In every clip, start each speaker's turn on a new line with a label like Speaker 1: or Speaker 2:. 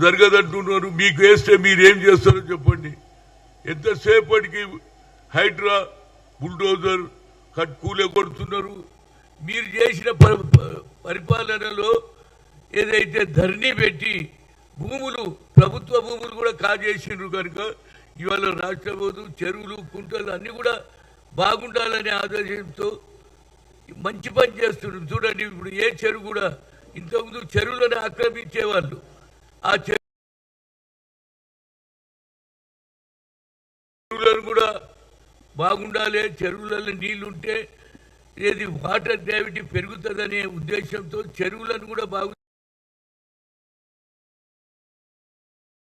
Speaker 1: జరగదంటున్నారు. మీకు వేస్తే మీరేం చేస్తారో చెప్పండి. ఎంతసేపటికి హైడ్రా బుల్డోజర్ కట్ కూలే కొడుతున్నారు? మీరు చేసిన ప- పరిపాలనలో ఏదైతే ధరణి పెట్టి భూములు ప్రభుత్వ భూములు కూడా కాజేసిండ్రు కనుక ఇవాళ రాష్ట్ర చెరువులు కుంటలు అన్నీ కూడా బాగుండాలనే ఆదేశంతో మంచి పని చేస్తున్నారు చూడండి ఇప్పుడు ఏ చెరువు కూడా ఇంతకుముందు చెరువులను ఆక్రమించేవాళ్ళు. ఆ చెరువులను కూడా బాగుండాలి చెరువులలో నీళ్ళుంటే ఏది వాటర్ గ్రావిటీ పెరుగుతుందనే ఉద్దేశంతో చెరువులను కూడా బాగు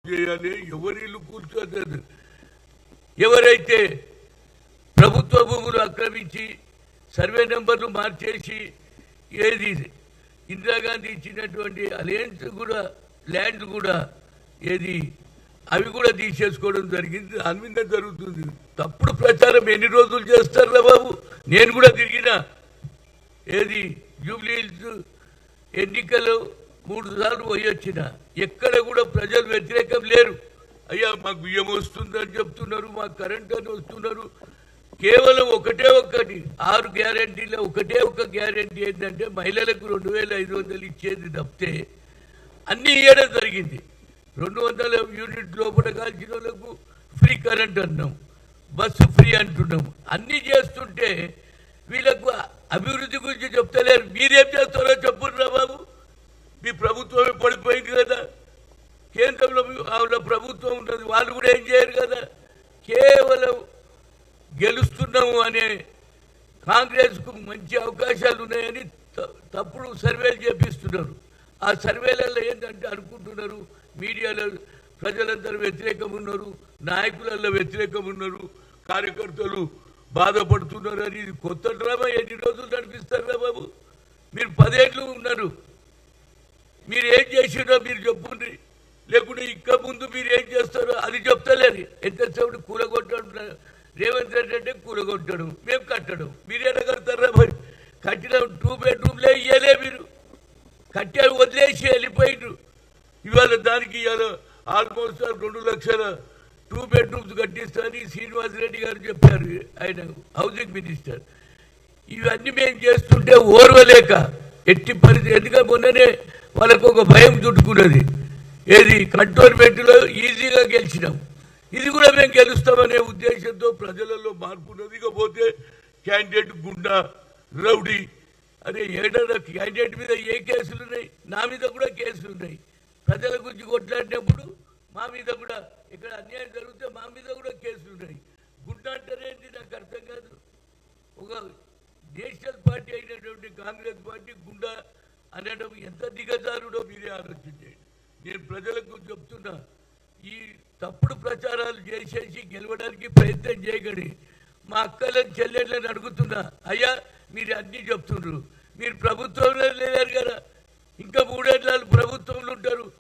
Speaker 1: చేయాలి. ఎవరిల్లు కూర్చోదు ఎవరైతే ప్రభుత్వ భూములు ఆక్రమించి సర్వే నెంబర్లు మార్చేసి ఏది ఇందిరాగాంధీ ఇచ్చినటువంటి అలయన్స్ కూడా ల్యాండ్ కూడా ఏది అవి కూడా తీసేసుకోవడం జరిగింది. దాని మీద జరుగుతుంది. తప్పుడు ప్రచారం ఎన్ని రోజులు చేస్తారా బాబు? నేను కూడా తిరిగిన ఏది జూబ్లీహిల్స్ ఎన్నికలు మూడు సార్లు పోయి ఎక్కడ కూడా ప్రజలు వ్యతిరేకం లేరు. అయ్యా మాకు బియ్యం వస్తుందని చెప్తున్నారు మాకు కరెంట్ అని వస్తున్నారు. కేవలం ఒకటే ఒకటి ఆరు గ్యారంటీలో ఒకటే ఒక గ్యారంటీ ఏంటంటే మహిళలకు రెండు వేల ఐదు వందలు ఇచ్చేది తప్పితే అన్నీ ఇవ్వడం జరిగింది. రెండు వందల యూనిట్ లోపల కాల్చిన వాళ్ళకు ఫ్రీ కరెంట్ అన్నాం. బస్సు ఫ్రీ అంటున్నాం. అన్నీ చేస్తుంటే వీళ్ళకు అభివృద్ధి గురించి చెప్తలేరు. మీరేం చేస్తారో చెప్పుర్రా బాబు. మీ ప్రభుత్వమే పడిపోయింది కదా. కేంద్రంలో వాళ్ళ ప్రభుత్వం ఉన్నది. వాళ్ళు కూడా ఏం చేయరు కదా. కేవలం గెలుస్తున్నాము అనే కాంగ్రెస్కు మంచి అవకాశాలు ఉన్నాయని త- తప్పుడు సర్వేలు చేపిస్తున్నారు. ఆ సర్వేలలో ఏంటంటే అనుకుంటున్నారు మీడియాలో ప్రజలందరూ వ్యతిరేకం ఉన్నారు నాయకులలో వ్యతిరేకం ఉన్నారు కార్యకర్తలు బాధపడుతున్నారు అని ఇది కొత్త డ్రామా. ఎన్ని రోజులు నడిపిస్తారా బాబు? మీరు పదేళ్ళు ఉన్నారు. మీరు ఏం చేసిరో మీరు చెప్పుండ్రి. లేకుంటే ఇంకా ముందు మీరు ఏం చేస్తారో అది చెప్తలేరు. ఎంతసేపు కూరగొట్టడం రేవంత్ రెడ్డి అంటే కూరగొట్టడం మేము కట్టడం. మీరు ఎలా కడతారా మరి? కట్టిన టూ బెడ్రూమ్లే ఇయ్యలే మీరు. కట్టే వదిలేసి వెళ్ళిపోయిండ్రు. ఇవాళ దానికి ఇవాళ ఆల్మోస్ట్ రెండు లక్షల టూ బెడ్రూమ్స్ కట్టిస్తారని శ్రీనివాస్ రెడ్డి గారు చెప్పారు. ఆయన హౌసింగ్ మినిస్టర్. ఇవన్నీ మేము చేస్తుంటే ఓర్వలేక ఎట్టి పరిస్థితి ఎందుకంటే మొన్ననే వాళ్ళకు ఒక భయం చుట్టుకున్నది. ఏది? కంటోన్మెంట్లో ఈజీగా గెలిచినాం. ఇది కూడా మేము గెలుస్తామనే ఉద్దేశంతో ప్రజలలో మార్పు ఉన్నది. ఇకపోతే క్యాండిడేట్ గుండా రౌడీ అరే ఏడన్నా క్యాండిడేట్ మీద ఏ కేసులు ఉన్నాయి? నా మీద కూడా కేసులు ఉన్నాయి. ప్రజల గురించి కొట్లాడినప్పుడు మా మీద కూడా ఇక్కడ అన్యాయం జరిగితే మా మీద కూడా కేసులు ఉన్నాయి. గుండా అంటారేంటి నాకు అర్థం కాదు. ఒక నేషనల్ పార్టీ అయినటువంటి కాంగ్రెస్ పార్టీ గుండా అనడం ఎంత దిగజారుడో మీరే ఆలోచించండి. నేను ప్రజలకు చెప్తున్నా. ఈ తప్పుడు ప్రచారాలు చేసేసి గెలవడానికి ప్రయత్నం చేయకండి. మా అక్కలను చెల్లెళ్ళని అడుగుతున్నా. అయ్యా మీరు అన్నీ చెప్తున్నారు మీరు ప్రభుత్వంలో లేరు కదా. ఇంకా మూడేళ్ళు ప్రభుత్వంలో ఉంటారు.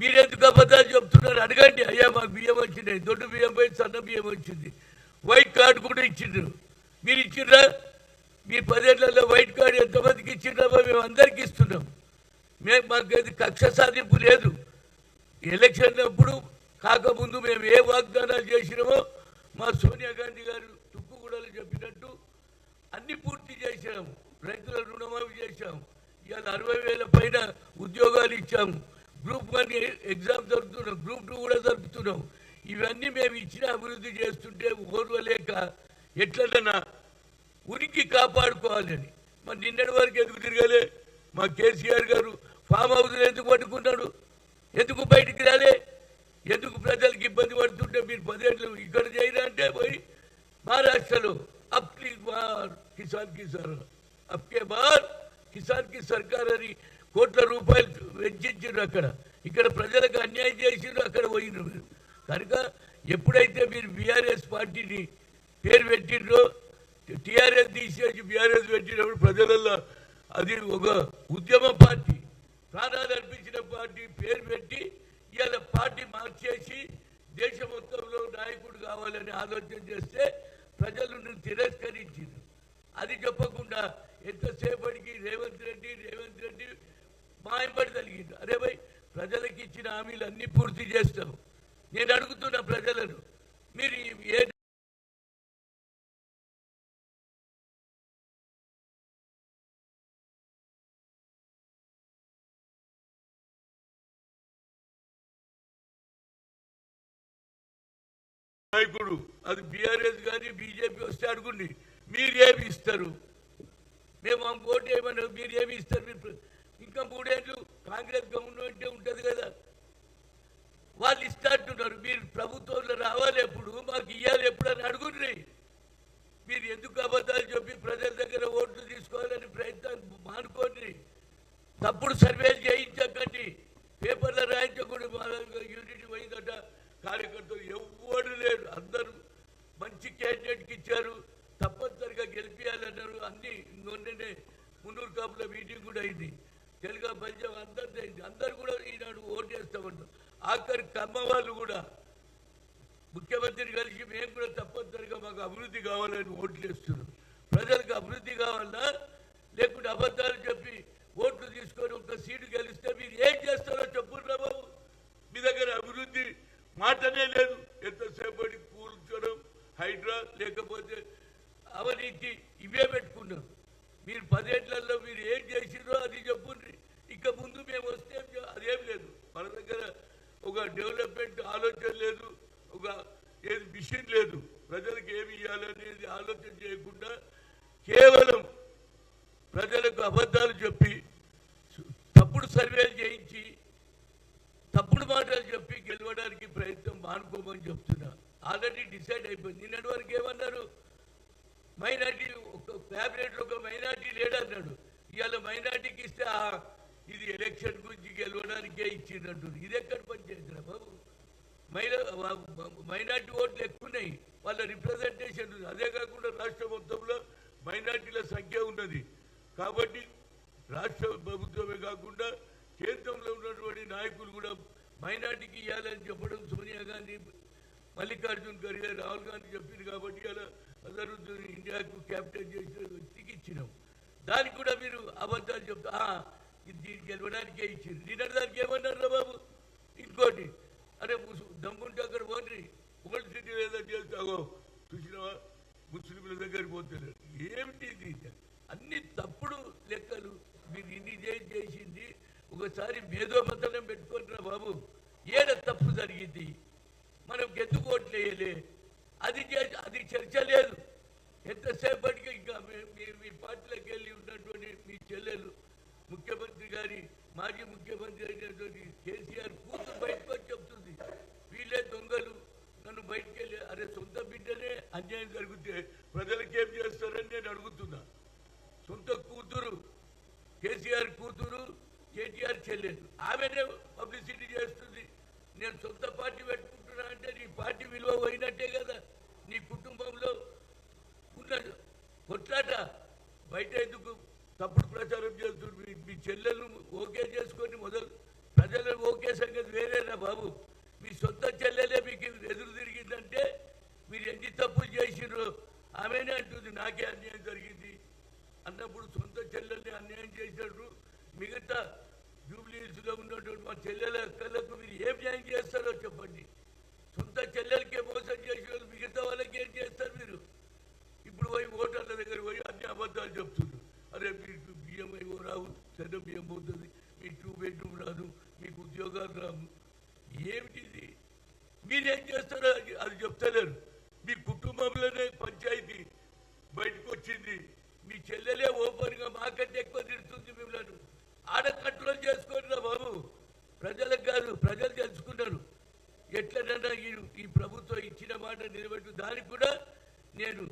Speaker 1: మీరెందుకు అబద్ధాలు చెప్తున్నారు? అడగండి. అయ్యా మాకు బియ్యం వచ్చినాయి దొడ్డు బియ్యం పోయి సన్న బియ్యం వచ్చింది. వైట్ కార్డు కూడా ఇచ్చిండ్రు. మీరు ఇచ్చిండ్రా? మీ పదేళ్ళలో వైట్ కార్డు ఎంతమందికి ఇచ్చిండ్రామో మేము అందరికి ఇస్తున్నాం. మేము మాకు అది కక్ష సాధింపు లేదు. ఎలక్షన్ అప్పుడు కాకముందు మేము ఏ వాగ్దానాలు చేసినామో మా సోనియా గాంధీ గారు తుక్కుగూడలు చెప్పినట్టు అన్ని పూర్తి చేశాము రైతుల రుణమాఫీ చేశాము ఇవాళ అరవై వేల పైన ఉద్యోగాలు ఇచ్చాము గ్రూప్ వన్ ఎగ్జామ్ జరుపుతున్నాం గ్రూప్ టూ కూడా జరుపుతున్నాం. ఇవన్నీ మేము ఇచ్చిన అభివృద్ధి చేస్తుంటే ఓర్వలేక ఎట్లన్నా ఉనికి కాపాడుకోవాలని. మరి నిన్నటి వరకు ఎందుకు తిరగలే? మా కేసీఆర్ గారు ఫామ్ హౌస్లో ఎందుకు పట్టుకున్నాడు ఎందుకు బయటికి రాలే? ఎందుకు ప్రజలకు ఇబ్బంది పడుతుంటే మీరు పదేళ్ళు ఇక్కడ చేయరా అంటే పోయి మహారాష్ట్రలో అప్ किसान బార్ కిసాన్ కిసాన్ के బార్ కిసాన్కి సర్కార్ అని కోట్ల రూపాయలు వెచ్చించారు అక్కడ ఇక్కడ ప్రజలకు అన్యాయం చేసిండ్రు అక్కడ పోయినారు మీరు కనుక ఎప్పుడైతే మీరు బీఆర్ఎస్ పార్టీని పేరు పెట్టిండ్రో టీఆర్ఎస్ తీసేసి బీఆర్ఎస్ పెట్టినప్పుడు ప్రజలలో అది ఒక ఉద్యమ పార్టీ ప్రాణాలు అర్పించిన పార్టీ పేరు పెట్టి ఇవాళ పార్టీ మార్చేసి దేశ మొత్తంలో నాయకుడు కావాలని ఆలోచన చేస్తే ప్రజలు నువ్వు తిరస్కరించింది అది చెప్పకుండా ఎంతసేపటికి రేవంత్ రెడ్డి రేవంత్ రెడ్డి మాయపడి తలిగింది అరే భయ్ ప్రజలకు ఇచ్చిన హామీలు అన్ని పూర్తి చేస్తాం నేను అడుగుతున్న ప్రజలను మీరు ఏ నాయకుడు అది బీఆర్ఎస్ కానీ బీజేపీ వస్తే అడుగుండి. మీరు ఏమి ఇస్తారు? మేము ఓటు ఏమన్నా మీరు ఏమి ఇస్తారు? మీరు ఇంకా మూడేళ్ళు కాంగ్రెస్ గవర్నమెంటే ఉంటుంది కదా. వాళ్ళు ఇస్తాంటున్నారు మీరు ప్రభుత్వంలో రావాలి ఎప్పుడు మాకు ఇవ్వాలి ఎప్పుడు అని అడుగుండ్రి. మీరు ఎందుకు అబద్ధాలు చెప్పి ప్రజల దగ్గర ఓట్లు తీసుకోవాలని ప్రయత్నాన్ని మానుకోండి. తప్పుడు సర్వేలు చేయించకండి. పేపర్లో రాయించకూడదు యూనిట్ పోయిందట. కార్యకర్తలు ఎవ్వడు లేరు. అందరూ మంచి క్యాండిడేట్కి ఇచ్చారు. తప్పనిసరిగా గెలిపించాలన్నారు అన్ని మొన్ననే మున్నూరు కాపుల మీటింగ్ కూడా అయింది. తెలుగు పంచం అందరిది అయింది. అందరు కూడా ఈనాడు ఓటు వేస్తామన్నారు ఆఖరి కమ్మ వాళ్ళు కూడా ముఖ్యమంత్రిని కలిసి మేము కూడా తప్పనిసరిగా మాకు అభివృద్ధి కావాలని ఓట్లు వేస్తున్నాం ప్రజలకు అభివృద్ధి కావాలా లేకుంటే అబద్ధాలు చెప్పి ఓట్లు తీసుకొని ఒక సీటు గెలిస్తే మీరు ఏం చేస్తారో చెప్పు బాబు మీ దగ్గర అభివృద్ధి మాటనే లేదు. ఎంతసేపటి కూర్చోడం హైడ్రా లేకపోతే అవనీతి ఇవే పెట్టుకున్నాం. మీరు పదేళ్ళలో మీరు ఏం చేసిరో అది చెప్పుండ్రి. ఇక ముందు మేము వస్తే అదేం లేదు. మన దగ్గర ఒక డెవలప్మెంట్ ఆలోచన లేదు. ఒక ఏది మిషన్ లేదు. ప్రజలకు ఏమి ఇవ్వాలనేది ఆలోచన చేయకుండా కేవలం ప్రజలకు అబద్ధాలు చెప్పి తప్పుడు సర్వేలు చేయించి ఇవ్వడానికి ప్రయత్నం మానుకోమని చెప్తున్నా. ఆల్రెడీ డిసైడ్ అయిపోయింది. నిన్నటి వరకు ఏమన్నారు? మైనార్టీ ఒక క్యాబినెట్లో ఒక మైనార్టీ లేడన్నాడు ఇవాళ మైనార్టీకి ఇస్తే ఇది ఎలక్షన్ గురించి గెలవడానికే ఇచ్చిందంటుంది ఇది ఎక్కడ పనిచేసిన బాబు? మైనా మైనార్టీ ఓట్లు ఎక్కువ ఉన్నాయి వాళ్ళ రిప్రజెంటేషన్ ఉంది. అదే కాకుండా రాష్ట్ర మొత్తంలో మైనార్టీల సంఖ్య ఉన్నది. కాబట్టి రాష్ట్ర ప్రభుత్వమే కాకుండా కేంద్రంలో ఉన్నటువంటి నాయకులు కూడా మైనార్టీకి ఇవ్వాలని చెప్పడం సోనియా గాంధీ మల్లికార్జున్ ఖర్గే రాహుల్ గాంధీ చెప్పింది కాబట్టి అలా అజరుద్దీన్ ఇండియాకు క్యాప్టెన్ చేసిన వ్యక్తికి ఇచ్చినాం. దానికి కూడా మీరు అబద్ధాలు చెప్తా ఇది దీనికి గెలవడానికే ఇచ్చింది. నిన్న దానికి ఏమన్నారు బాబు? ఇంకోటి అరే దమ్ముంటే అక్కడ పోండి. ఓల్డ్ సిటీ ఏదో చేస్తావో చూసినవా? ముస్లింల దగ్గరికి పోతున్నారు ఏమిటి ఇది? అన్ని తప్పుడు లెక్కలు మీరు ఇన్ని చేసింది ఒకసారి మేధోమతనం పెట్టుకుంటున్న బాబు. ఏడ తప్పు జరిగింది? మనం ఎందుకోట్లేయలే అది చే- అది చర్చ లేదు. ఎంతసేపటికి ఇంకా మీ- మీ- పార్టీలోకి వెళ్ళి ఉన్నటువంటి మీ చెల్లెలు ముఖ్యమంత్రి గారి మాజీ ముఖ్యమంత్రి అయినటువంటి కేసీఆర్ కూతురు బయటకు వచ్చి చెప్తుంది. వీళ్ళే దొంగలు. నన్ను బయటకు వెళ్ళి అరే సొంత బిడ్డనే అన్యాయం జరిగితే ప్రజలకు ఏం చేస్తారని నేను అడుగుతున్నా. సొంత కూతురు కేసీఆర్ కూతురు కేటీఆర్ చెల్లెలు ఆమెనే పబ్లిసిటీ చేస్తుంది. నేను సొంత పార్టీ పెట్టుకుంటున్నా అంటే నీ పార్టీ విలువ పోయినట్టే కదా. నీ కుటుంబంలో ఉన్న కొట్లాట బయట ఎందుకు తప్పుడు ప్రచారం చేస్తుంది మీ చెల్లెలు ఓకే చేసుకొని మొదలు ప్రజలు ఓకే సంగతి వేరేనా బాబు? మీ సొంత చెల్లెలే మీకు ఎదురు తిరిగిందంటే మీరు ఎన్ని తప్పులు చేసినారు ఆమెనే అంటుంది. నాకే అన్యాయం జరిగింది. అన్నప్పుడు సొంత చెల్లెల్ని అన్యాయం చేసినట్టు మిగతా జూబ్లీస్లో ఉన్నటువంటి మా చెల్లెల అక్కలకు మీరు ఏం న్యాయం చేస్తారో చెప్పండి. సొంత చెల్లెలకే మోసం చేసిన మిగతా వాళ్ళకి ఏం చేస్తారు మీరు? ఇప్పుడు పోయి ఓటర్ల దగ్గర పోయి అన్ని అబద్ధాలు చెప్తున్నారు అరే మీకు బియ్యం ఏమో రావు చెడ్డ బియ్యం పోతుంది మీ టూ బెడ్రూమ్ రాదు మీకు ఉద్యోగాలు రావు ఏమిటిది మీరేం చేస్తారో అది అది చెప్తలేరు మీ కుటుంబంలోనే పంచాయతీ బయటకు వచ్చింది మీ చెల్లెలే ఓపెన్గా మాకంటే ఎక్కువ తిడుతుంది మిమ్మల్ని ఆడ కంట్రోల్ చేసుకోండి రా బాబు ప్రజలకు కాదు ప్రజలు తెలుసుకున్నారు ఎట్లనన్నా ఈ ఈ ప్రభుత్వం ఇచ్చిన మాట నిలబెట్టు దానికి కూడా నేను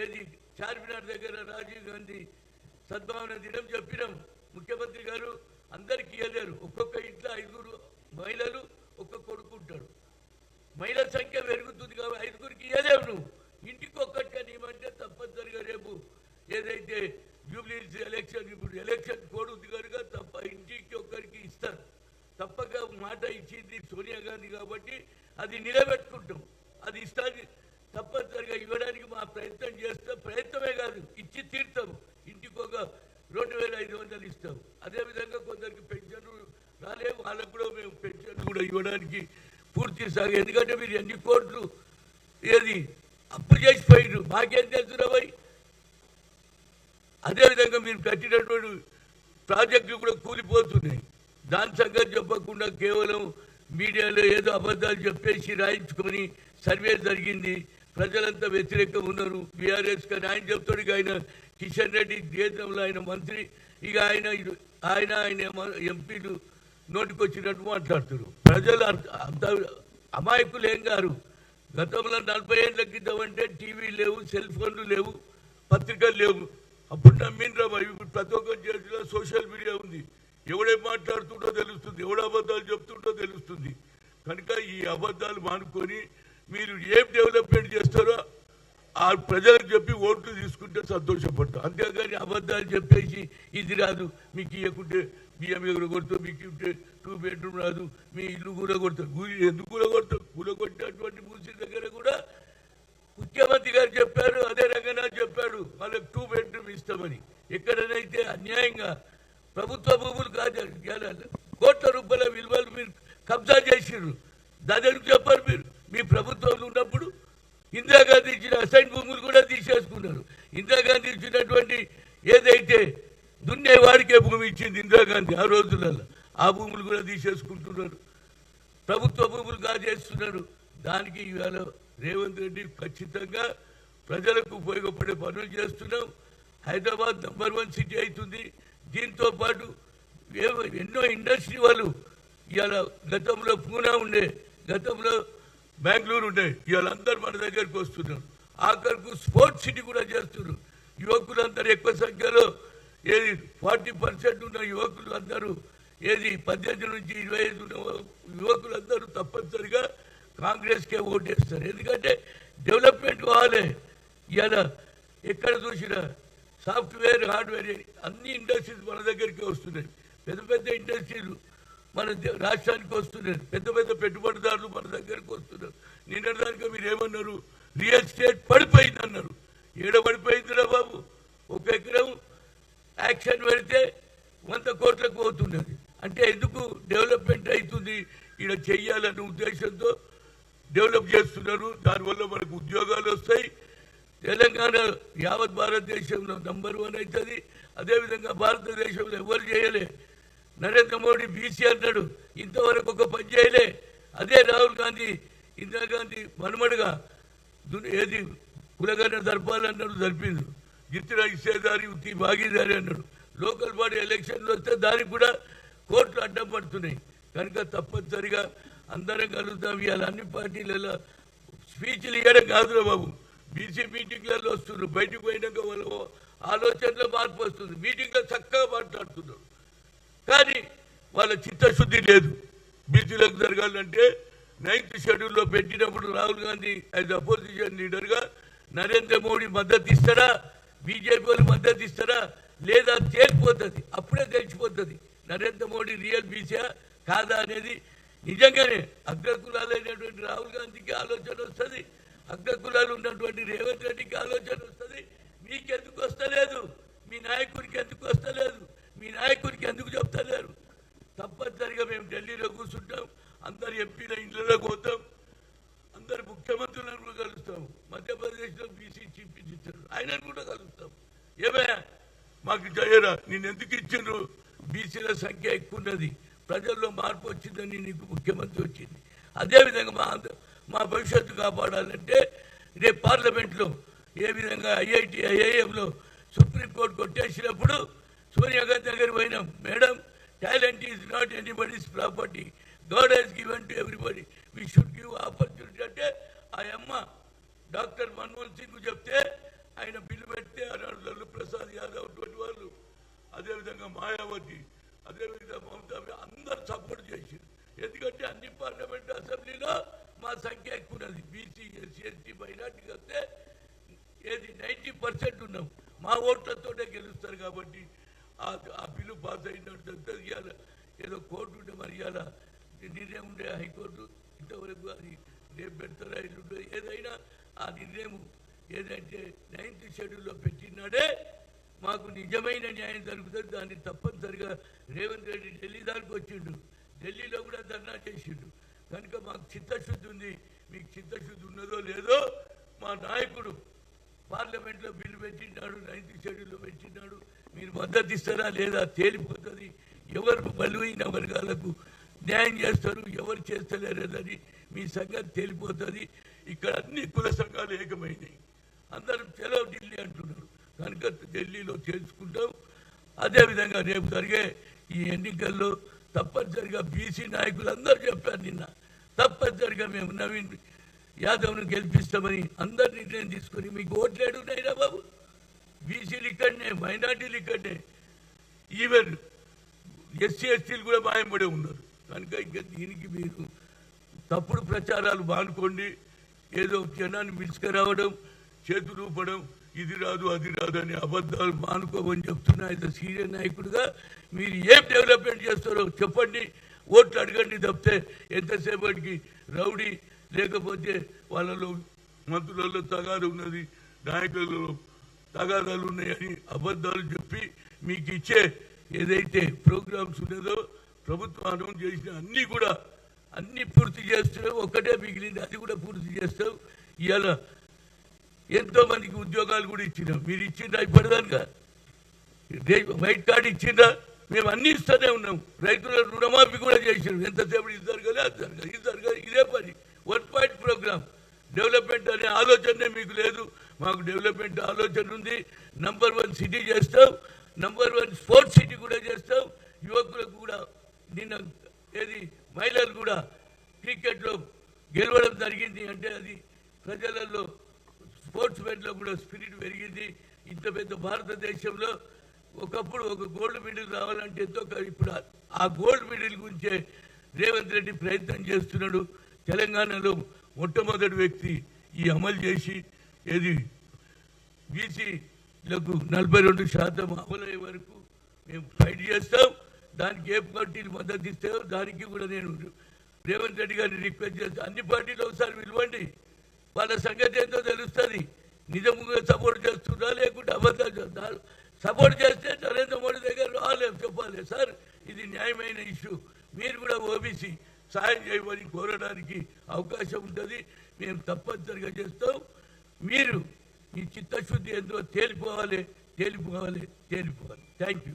Speaker 1: ఏది చార్మినార్ దగ్గర రాజీవ్ గాంధీ సద్భావన దినం చెప్పినాం ముఖ్యమంత్రి గారు అందరికి ఇవ్వలేరు ఒక్కొక్క ఇంట్లో ఐదుగురు మహిళలు ఒక్క కొడుకు ఉంటాడు. మహిళల సంఖ్య పెరుగుతుంది కాబట్టి ఐదుగురికి ఇవ్వలేవు నువ్వు. ఇంటికి ఒక్కటిగా నీమంటే తప్పనిసరిగా రేపు ఏదైతే జూబ్లీస్ ఎలక్షన్ ఇప్పుడు ఎలక్షన్ కోడ్ ఉంది కనుక తప్ప ఇంటికి ఒక్కరికి ఇస్తారు. తప్పక మాట ఇచ్చింది సోనియా గాంధీ కాబట్టి అది నిలబెట్టుకుంటాం. అది ఇస్తానికి తప్పనిసరిగా ఇవ్వడానికి మా ప్రయత్నం చేస్తాం ప్రయత్నమే కాదు ఇచ్చి తీరుతాం ఇంటికి ఒక రెండు వేల ఐదు వందలు ఇస్తాం. అదేవిధంగా కొందరికి పెన్షన్ రాలే వాళ్ళకు కూడా మేము పెన్షన్ కూడా ఇవ్వడానికి పూర్తి సాగు. ఎందుకంటే మీరు ఎన్ని కోట్లు ఏది అప్పు చేసిపోయారు మాకేం తెలుసు రాబాయ్ అదేవిధంగా మీరు కట్టినటువంటి ప్రాజెక్టులు కూడా కూలిపోతున్నాయి. దాని సంగతి చెప్పకుండా కేవలం మీడియాలో ఏదో అబద్ధాలు చెప్పేసి రాయించుకొని సర్వే జరిగింది. ప్రజలంతా వ్యతిరేకంగా ఉన్నారు. బీఆర్ఎస్ కానీ ఆయన చెప్తాడు ఇక ఆయన కిషన్ రెడ్డి దేశంలో ఆయన మంత్రి. ఇక ఆయన ఆయన ఆయన ఎంపీలు నోటికొచ్చినట్టు మాట్లాడుతారు ప్రజలు అంత అమాయకులు ఏం కారు. గతంలో నలభై ఏళ్ళ క్రితం అంటే టీవీ లేవు సెల్ ఫోన్లు లేవు పత్రికలు లేవు. అప్పుడు నమ్మిండ్రా మరి? ఇప్పుడు ప్రతి ఒక్కరి చేతిలో సోషల్ మీడియా ఉంది. ఎవడేం మాట్లాడుతుంటో తెలుస్తుంది ఎవడు అబద్ధాలు చెప్తుంటో తెలుస్తుంది. కనుక ఈ అబద్ధాలు మానుకొని మీరు ఏం డెవలప్మెంట్ చేస్తారో ఆ ప్రజలకు చెప్పి ఓట్లు తీసుకుంటే సంతోషపడతాం. అంతేగాని అబద్ధాలు చెప్పేసి ఇది రాదు. మీకు ఇవ్వకుంటే బియ్యం ఎగుర కొడతాం మీకు ఇస్తే టూ బెడ్రూమ్ రాదు మీ ఇల్లు కూడా కొడతాం. గురి ఎందుకు కూడా కొడతాం? కూల కొట్టినటువంటి మూసి దగ్గర కూడా ముఖ్యమంత్రి గారు చెప్పారు అదే రంగనాథ్ చెప్పాడు వాళ్ళకి టూ బెడ్రూమ్ ఇస్తామని ఎక్కడనైతే అన్యాయంగా ప్రభుత్వ భూములు కాదు గేలాలు. కోట్ల రూపాయల విలువలు మీరు కబ్జా చేసిర్రు దాని ఎందుకు చెప్పారు మీరు మీ ప్రభుత్వంలో ఉన్నప్పుడు ఇందిరాగాంధీ ఇచ్చిన అసైన్ భూములు కూడా తీసేసుకున్నారు ఇందిరాగాంధీ ఇచ్చినటువంటి ఏదైతే దున్నే వాడికే భూమి ఇచ్చింది ఇందిరాగాంధీ ఆ రోజులలో ఆ భూములు కూడా తీసేసుకుంటున్నారు ప్రభుత్వ భూములు కాజేస్తున్నారు దానికి ఇవాళ రేవంత్ రెడ్డి ఖచ్చితంగా ప్రజలకు ఉపయోగపడే పనులు చేస్తున్నాం. హైదరాబాద్ నంబర్ వన్ సిటీ అవుతుంది. దీంతో పాటు ఎన్నో ఇండస్ట్రీ వాళ్ళు ఇవాళ గతంలో పూనా ఉండే గతంలో బెంగళూరు ఉండే ఇవాళ అందరు మన దగ్గరికి వస్తున్నారు. ఆఖరికి స్పోర్ట్స్ సిటీ కూడా చేస్తున్నారు. యువకులందరూ ఎక్కువ సంఖ్యలో ఏది ఫార్టీ పర్సెంట్ ఉన్న యువకులు అందరూ ఏది? పద్దెనిమిది నుంచి ఇరవై ఐదు యువకులందరూ తప్పనిసరిగా కాంగ్రెస్కే ఓటేస్తారు. ఎందుకంటే డెవలప్మెంట్ కావాలి. ఇవాళ ఎక్కడ చూసినా సాఫ్ట్వేర్ హార్డ్వేర్ అన్ని ఇండస్ట్రీస్ మన దగ్గరికి వస్తున్నాయి. పెద్ద పెద్ద ఇండస్ట్రీలు మన దే- రాష్ట్రానికి వస్తున్నారు పెద్ద పెద్ద పెట్టుబడిదారులు మన దగ్గరికి వస్తున్నారు. నిన్నటిదానిక మీరు ఏమన్నారు రియల్ ఎస్టేట్ పడిపోయింది అన్నారు ఏడ పడిపోయిందిరా బాబు? ఒక ఎకరం యాక్షన్ పెడితే వంద కోట్లకు పోతున్నది. అంటే ఎందుకు డెవలప్మెంట్ అవుతుంది? ఇక్కడ చెయ్యాలనే ఉద్దేశంతో డెవలప్ చేస్తున్నారు. దానివల్ల మనకు ఉద్యోగాలు వస్తాయి. తెలంగాణ యావత్ భారతదేశంలో నంబర్ వన్ అవుతుంది. అదేవిధంగా భారతదేశంలో ఎవరు చేయలే? నరేంద్ర మోడీ బీసీ అన్నాడు. ఇంతవరకు ఒక పని చేయలే. అదే రాహుల్ గాంధీ ఇందిరాగాంధీ మనుమడుగా ఏది? కులగన్న జరపాలన్నాడు జరిపింది గిత్తిన ఇచ్చేదారి ఉత్తి భాగీదారి అన్నాడు. లోకల్ బాడీ ఎలక్షన్లు వస్తే దానికి కూడా కోర్టులు అడ్డం పడుతున్నాయి కనుక తప్పనిసరిగా అందరం కలుగుతాం ఇవాళ అన్ని పార్టీలలో స్పీచ్లు ఇవ్వడం కాదురా బాబు. బీసీ మీటింగ్లలో వస్తున్నారు. బయటకు పోయినాక వాళ్ళ ఆలోచనలో మార్పు వస్తుంది. మీటింగ్లో చక్కగా మాట్లాడుతున్నారు. కానీ వాళ్ళ చిత్తశుద్ధి లేదు. బీసీలకు జరగాలంటే నైన్త్ షెడ్యూల్లో పెట్టినప్పుడు రాహుల్ గాంధీ యాజ్ అపోజిషన్ లీడర్గా నరేంద్ర మోడీ మద్దతు ఇస్తారా? బీజేపీ వాళ్ళు మద్దతు ఇస్తారా? లేదా తేలిపోతుంది అప్పుడే తెలిసిపోతుంది. నరేంద్ర మోడీ రియల్ బీసీ కాదా అనేది నిజంగానే అగ్రకులాలైనటువంటి రాహుల్ గాంధీకి ఆలోచన వస్తుంది. అగ్రకులాలు ఉన్నటువంటి రేవంత్ రెడ్డికి ఆలోచన వస్తుంది. మీకెందుకు వస్తలేదు? మీ నాయకుడికి ఎందుకు వస్తలేదు? మీ నాయకుడికి ఎందుకు చెప్తలేరు? తప్పనిసరిగా మేము ఢిల్లీలో కూర్చుంటాం. అందరు ఎంపీల ఇండ్లలో పోతాం. అందరు ముఖ్యమంత్రులను కూడా కలుస్తాం. మధ్యప్రదేశ్లో బీసీ చీఫ్ మినిస్టర్ ఆయనను కూడా కలుస్తాం. ఏమయ్యా? మాకు జయరా నేను ఎందుకు ఇచ్చిండ్రు? బీసీల సంఖ్య ఎక్కువ ఉన్నది ప్రజల్లో మార్పు వచ్చిందని నీకు ముఖ్యమంత్రి వచ్చింది. అదేవిధంగా మా మా భవిష్యత్తు కాపాడాలంటే రేపు పార్లమెంట్లో ఏ విధంగా ఐఐటి ఐఐఎంలో సుప్రీంకోర్టు కొట్టేసినప్పుడు సోనియా గాంధీ దగ్గర పోయినాం. Madam talent is not anybody's property. God has given to everybody. We should give opportunity. అంటే ఆ అమ్మ డాక్టర్ మన్మోహన్ సింగ్ చెప్తే ఆయన బిల్లు పెడితే ఆనాడు లల్లు ప్రసాద్ యాదవ్ అటువంటి వాళ్ళు అదేవిధంగా మాయావతి అదేవిధంగా మమతా అందరు సపోర్ట్ చేసింది. ఎందుకంటే అన్ని పార్లమెంట్ అసెంబ్లీలో మా సంఖ్య ఎక్కువ ఉన్నది. బీసీ ఎస్సీ ఎస్టీ మైనార్టీ వస్తే ఏది నైంటీ పర్సెంట్ ఉన్నాం. మా ఓట్లతోనే గెలుస్తారు కాబట్టి ఆ బిల్లు పాస్ అయినట్టు ఇవాళ ఏదో కోర్టు ఉంటే మరి ఇవాళ నిర్ణయం ఉండే హైకోర్టు ఇంతవరకు అది రేపు పెడతారా ఎల్లుండో ఏదైనా ఆ నిర్ణయం ఏదంటే నైన్త్ షెడ్యూల్లో పెట్టినాడే మాకు నిజమైన న్యాయం జరుగుతుంది. దాన్ని తప్పనిసరిగా రేవంత్ రెడ్డి ఢిల్లీ దానికి వచ్చిండు. ఢిల్లీలో కూడా ధర్నా చేసిండు. కనుక మాకు చిత్తశుద్ధి ఉంది. మీకు చిత్తశుద్ధి ఉన్నదో లేదో మా నాయకుడు పార్లమెంట్లో బిల్లు పెట్టినాడు నైన్త్ షెడ్యూల్లో పెట్టినాడు మీరు మద్దతు ఇస్తారా లేదా తేలిపోతుంది. ఎవరు బలువైన వర్గాలకు న్యాయం చేస్తారు ఎవరు చేస్తలేరని మీ సంగతి తేలిపోతుంది. ఇక్కడ అన్ని కుల సంఘాలు ఏకమైనాయి. అందరం చెలవు ఢిల్లీ అంటున్నారు. కనుక ఢిల్లీలో చేసుకుంటాం. అదేవిధంగా రేపు జరిగే ఈ ఎన్నికల్లో తప్పనిసరిగా బీసీ నాయకులు అందరూ చెప్పారు నిన్న. తప్పనిసరిగా మేము నవీన్ యాదవ్ను గెలిపిస్తామని అందరు నిర్ణయం తీసుకొని మీకు ఓట్లేడు ఉన్నాయిరా బాబు. బీసీలు ఇక్కడనే మైనార్టీలు ఇక్కడనే. ఈవెన్ ఎస్సీ ఎస్టీలు కూడా మాయంపడే ఉన్నారు. కనుక ఇంకా దీనికి మీరు తప్పుడు ప్రచారాలు మానుకోండి. ఏదో జనాన్ని పిలుచుకురావడం చేతులు ఊపడం ఇది రాదు అది రాదు అని అబద్ధాలు మానుకోమని చెప్తున్నా అయితే సీనియర్ నాయకుడిగా మీరు ఏం డెవలప్మెంట్ చేస్తారో చెప్పండి. ఓట్లు అడగండి తప్పితే ఎంతసేపటికి రౌడీ లేకపోతే వాళ్ళలో మంత్రులలో తగాదు ఉన్నది నాయకులలో తగాదాలు ఉన్నాయని అబద్ధాలు చెప్పి మీకు ఇచ్చే ఏదైతే ప్రోగ్రామ్స్ ఉన్నదో ప్రభుత్వం అనౌన్స్ చేసిన అన్నీ కూడా అన్నీ పూర్తి చేస్తావు ఒక్కటే మిగిలింది అది కూడా పూర్తి చేస్తావు. ఇవాళ ఎంతో మందికి ఉద్యోగాలు కూడా ఇచ్చినాం మీరు ఇచ్చిండ్రా ఇప్పటిదాకా వైట్ కార్డు ఇచ్చిండ్రా? మేము అన్ని ఇస్తూనే ఉన్నాం. రైతుల రుణమాఫీ కూడా చేసినాం ఎంతసేపు ఇద్దరు కదా ఇద్దరు కదా ఇదే పని. One point programme. డెవలప్మెంట్ అనే ఆలోచనే మీకు లేదు. మాకు డెవలప్మెంట్ ఆలోచన ఉంది. నంబర్ వన్ సిటీ చేస్తాం. నంబర్ వన్ స్పోర్ట్స్ సిటీ కూడా చేస్తాం. యువకులకు కూడా నిన్న ఏది మహిళలు కూడా క్రికెట్లో గెలవడం జరిగింది అంటే అది ప్రజలలో స్పోర్ట్స్ మెన్లో కూడా స్పిరిట్ పెరిగింది. ఇంత పెద్ద భారతదేశంలో ఒకప్పుడు ఒక గోల్డ్ మెడల్ రావాలంటే ఎంతో ఇప్పుడు ఆ- ఆ గోల్డ్ మెడల్ గురించే రేవంత్ రెడ్డి ప్రయత్నం చేస్తున్నాడు. తెలంగాణలో మొట్టమొదటి వ్యక్తి ఈ అమలు చేసి ఏది? బీసీలకు నలభై రెండు శాతం అమలయ్యే వరకు మేము ఫైట్ చేస్తాం. దానికి ఏ పార్టీలు మద్దతు ఇస్తాయో దానికి కూడా నేను రేవంత్ రెడ్డి గారిని రిక్వెస్ట్ చేస్తాను అన్ని పార్టీలు ఒకసారి పిలవండి. వాళ్ళ సంగతి ఏంటో తెలుస్తుంది. నిజంగా సపోర్ట్ చేస్తుందా లేకుంటే అబద్ధాలు చేస్తారు సపోర్ట్ చేస్తే నరేంద్ర మోడీ దగ్గర రాలేదు చెప్పాలి. సార్ ఇది న్యాయమైన ఇష్యూ. మీరు కూడా ఓబీసీ సాయం చేయమని కోరడానికి అవకాశం ఉంటుంది. మేము తప్పనిసరిగా చేస్తాం. మీరు మీ చిత్తశుద్ధి ఏందో తేలిపోవాలి తేలిపోవాలి తేలిపోవాలి. Thank you